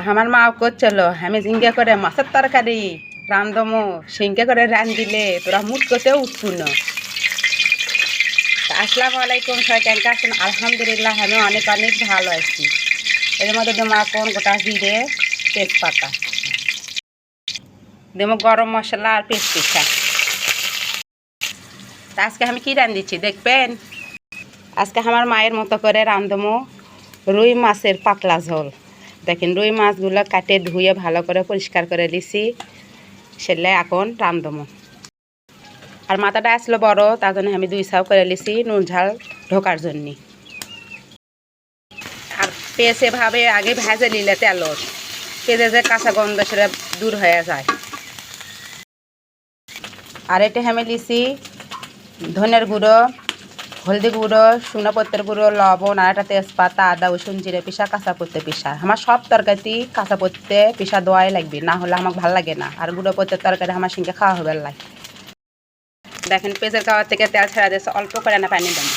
আমার মা করছিল আমি জিঙ্গে করে মাছের তরকারি রান্ধমো সিঙ্গে করে রান দিলে তোরা মুট করতেও উঠবু না। তা আসসালামু আলাইকুম, সবাই কেমন আছেন? আলহামদুলিল্লাহ, আমি অনেক অনেক ভালো আছি। এর মধ্যে দেবো কোন গোটা জিরে তেজপাতা। দেবো গরম মশলা আর পেস্ট পিঠা তা আজকে আমি কী রান্ধিছি দেখবেন? আজকে আমার মায়ের মতো করে রান্ধমো রুই মাছের পাতলা ঝোল। দেখেন রুই মাছগুলো কাটে, ধুয়ে ভালো করে পরিষ্কার করে দিছি। সেলে এখন রান্ধমো আর মাথাটা আসলো বড়, তার জন্য আমি দুই সাও করে লিছি নুন, ঝাল ঢোকার জন্য। আর পেঁয়াজ ভাবে আগে ভেজে নিলে তেলত পেঁয়াজে যে কাঁচা গন্ধ সেটা দূর হয়ে যায়। আর এটা আমি লিছি ধনের গুঁড়ো হলদি গুঁড়ো, শুকনো পত্তের গুঁড়ো, লবণ, আর একটা তেজপাতা, আদা, রসুন, জিরে পিসা, কাঁচা পত্তে পিসা। আমার সব তরকারি কাঁচা পত্তে পিসা দোয়াই লাগবে, না হলে আমার ভালো লাগে না। আর গুঁড়ো পত্তের তরকারি আমার সঙ্গে খাওয়া হবে লাগে দেখেন পেঁচের খাওয়ার থেকে তেল ছাড়া দিয়েছে, অল্প করে না পানি দেন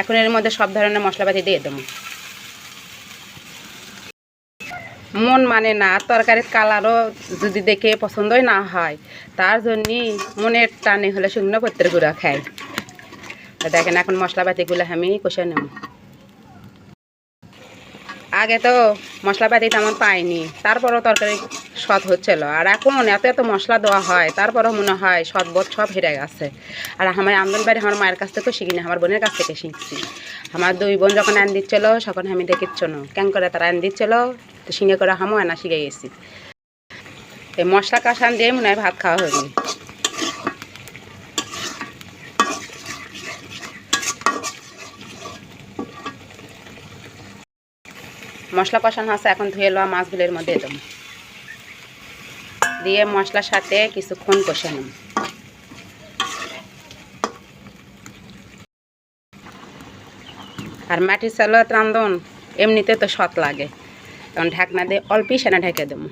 এখন এর মধ্যে সব ধরনের মশলাপাতি দিয়ে দেবো। মন মানে না, তরকারির কালারও যদি দেখে পছন্দই না হয়, তার জন্যই মনের টানে হলে শুকনো পত্রের গুঁড়া খাই। দেখেন এখন মশলাপাতিগুলো আমি কষে নেব। আগে তো মশলাপাতি তেমন পাইনি, তারপরও তরকারি স্বাদ হচ্ছিল। আর এখন এত এত মশলা দেওয়া হয়, তারপরও মনে হয় স্বাদ বোধ সব হেরে গেছে। আর আমার আমদন বাড়ি আমার মায়ের কাছ থেকেও শিখিনি, আমার বোনের কাছ থেকে শিখছি। আমার দুই বোন যখন আন দিচ্ছিল, তখন আমি দেখিচ্ছ না। কেন করে তারা আন দিচ্ছিল? শিঙে করে হামও আনা শিখে গেছি। এই মশলা কাঁসান দিয়ে মনে হয় ভাত খাওয়া হয়নি মশলা কষানো আছে, এখন ধুয়ে লওয়া মাছগুলোর মধ্যে দেবো। দিয়ে মশলার সাথে কিছুক্ষণ কষে নেব। আর মাটির চালত রান্ধন এমনিতে তো সৎ লাগে। কারণ ঢাকনা দিয়ে অল্পই সেনা ঢেকে দেবো।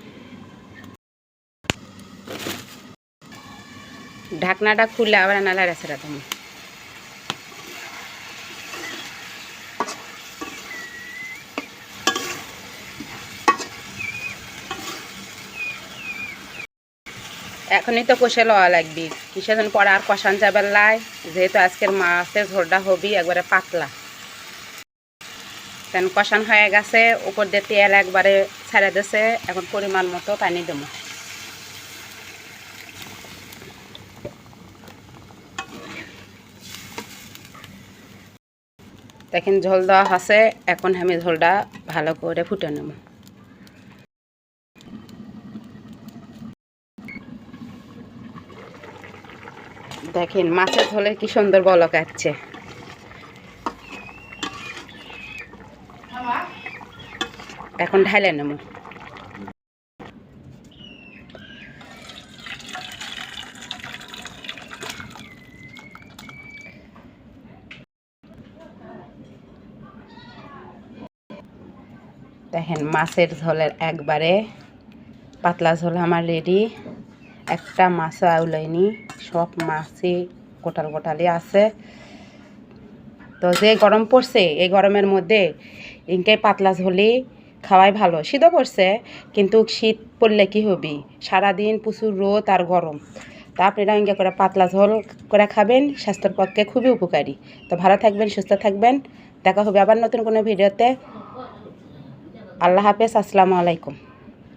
ঢাকনাটা খুললে আবার নালা রেসেরা দেবো এখনই তো কষে লওয়া লাগবি। কিসের জন্য পরে আর কষান যাবে লাই? যেহেতু আজকের মাছের ঝোলটা হবি, একবারে পাতলা। তেন কষান হয়ে গেছে, উপর দিয়ে তেল একবারে ছেড়ে দিছে, এখন পরিমাণ মতো পানি দেবো। দেখেন ঝোল দেওয়া আছে এখন আমি ঝোলটা ভালো করে ফুটে নেব। দেখেন মাছের ঝোলে কি সুন্দর বলক আসছে। এখন ঢাইলে নেব। দেখেন, মাছের ঝোলের একবারে পাতলা ঝোল আমার রেডি একটা মাছও আউলাইনি সব মাছই গোটাল গোটালি আছে। তো যে গরম পড়ছে, এই গরমের মধ্যে ইনকে পাতলা ঝোলি খাওয়াই ভালো। শীতও পড়ছে, কিন্তু শীত পড়লে কি হবি? সারাদিন প্রচুর রোদ আর গরম। তা আপনারা ইঙ্গা করে পাতলা ঝোল করে খাবেন, স্বাস্থ্যের পক্ষে খুবই উপকারী। তো ভালো থাকবেন, সুস্থ থাকবেন। দেখা হবে আবার নতুন কোনো ভিডিওতে। আল্লাহ হাফেজ, আসসালামু আলাইকুম।